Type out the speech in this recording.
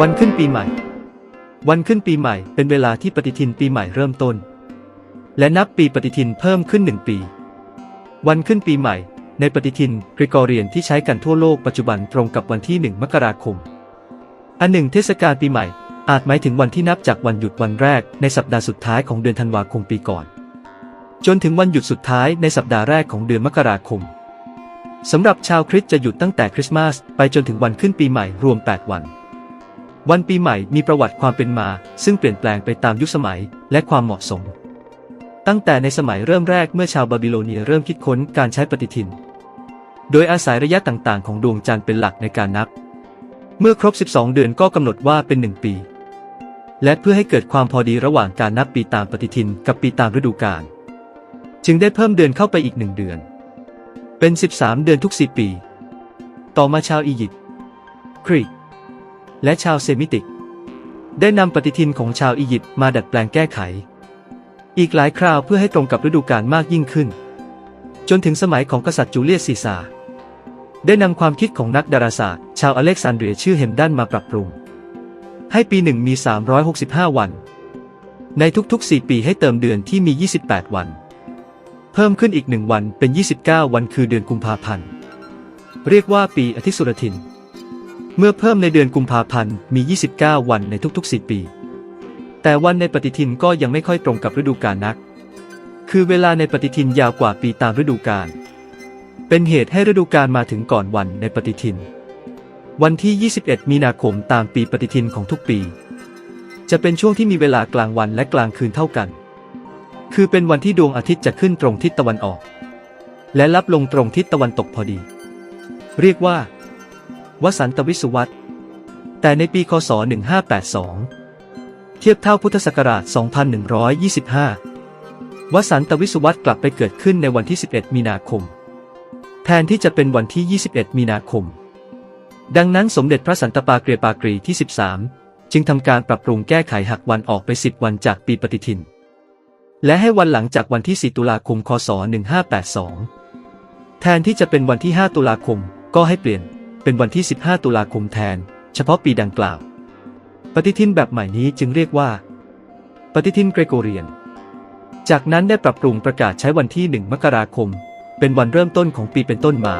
วันขึ้นปีใหม่ วันขึ้นปีใหม่เป็นเวลาที่ปฏิทินปีใหม่เริ่มต้น และนับปีปฏิทินเพิ่มขึ้นหนึ่งปี วันขึ้นปีใหม่ ในปฏิทินกริกอเรียนที่ใช้กันทั่วโลกปัจจุบันตรงกับวันที่1มกราคม อันหนึ่งเทศกาลปีใหม่ อาจหมายถึงวันที่นับจากวันหยุดวันแรกในสัปดาห์สุดท้ายของเดือนธันวาคมปีก่อน จนถึงวันหยุดสุดท้ายในสัปดาห์แรกของเดือนมกราคมสำหรับชาวคริสต์จะหยุดตั้งแต่คริสต์มาสไปจนถึงวันขึ้นปีใหม่รวม 8 วัน วันปีใหม่มีประวัติความเป็นมา ซึ่งเปลี่ยนแปลงไปตามยุคสมัยและความเหมาะสม ตั้งแต่ในสมัยเริ่มแรกเมื่อชาวบาบิโลเนียเริ่มคิดค้นการใช้ปฏิทิน โดยอาศัยระยะต่างๆ ของดวงจันทร์เป็นหลักในการนับ เมื่อครบ 12 เดือนก็กำหนดว่าเป็น 1 ปี และเพื่อให้เกิดความพอดีระหว่างการนับปีตามปฏิทินกับปีตามฤดูกาลจึงได้เพิ่มเดือนเข้าไปอีกหนึ่งเดือน เป็น 13 เดือนทุก 4 ปี ต่อมาชาวอียิปต์กรีก และชาวเซมิติก ได้นำปฏิทินของชาวอียิปต์มาดัดแปลงแก้ไข อีกหลายคราวเพื่อให้ตรงกับฤดูกาลมากยิ่งขึ้น จนถึงสมัยของกษัตริย์จูเลียสซีซาร์ได้นำความคิดของนักดาราศาสตร์ ชาวอเล็กซานเดรียชื่อเฮมดันมาปรับปรุง ให้ปีหนึ่งมี 365 วัน ในทุกๆ 4 ปีให้เติมเดือนที่มี 28 วัน เพิ่มขึ้นอีกหนึ่งวันเป็น 29 วันคือเดือนกุมภาพันธ์ เรียกว่าปีอธิสุรทิน เมื่อเพิ่มในเดือนกุมภาพันธ์มี 29 วันในทุกๆ 4 ปี แต่วันในปฏิทินก็ยังไม่ค่อยตรงกับฤดูกาลนัก คือเวลาในปฏิทินยาวกว่าปีตามฤดูกาล เป็นเหตุให้ฤดูกาลมาถึงก่อนวันในปฏิทิน วันที่ 21 มีนาคมตามปีปฏิทินของทุกปี จะเป็นช่วงที่มีเวลากลางวันและกลางคืนเท่ากัน คือเป็นวันที่ดวงอาทิตย์จะขึ้นตรงทิศตะวันออก และลับลงตรงทิศตะวันตกพอดี เรียกว่า วสันตวิสุวัตแต่ในปีคศ 1582 เทียบเท่าพุทธศักราช 2125 วสันตวิสุวัตกลับไปเกิดขึ้นในวันที่ 11 มีนาคม แทนที่จะเป็นวันที่ 21 มีนาคม ดังนั้นสมเด็จพระสันตะปาเกรปากรีที่ 13 จึงทำการปรับปรุงแก้ไขหักวันออกไป 10 วันจากปีปฏิทิน และให้วันหลังจากวันที่ 4 ตุลาคม คศ 1582 แทนที่จะเป็นวันที่ 5 ตุลาคม ก็ให้เปลี่ยน เป็นวันที่ 15 ตุลาคมแทน เฉพาะปีดังกล่าว ปฏิทินแบบใหม่นี้จึงเรียกว่า ปฏิทินเกรโกเรียน จากนั้นได้ปรับปรุงประกาศใช้วันที่ 1 มกราคม เป็นวันเริ่มต้นของปีเป็นต้นมา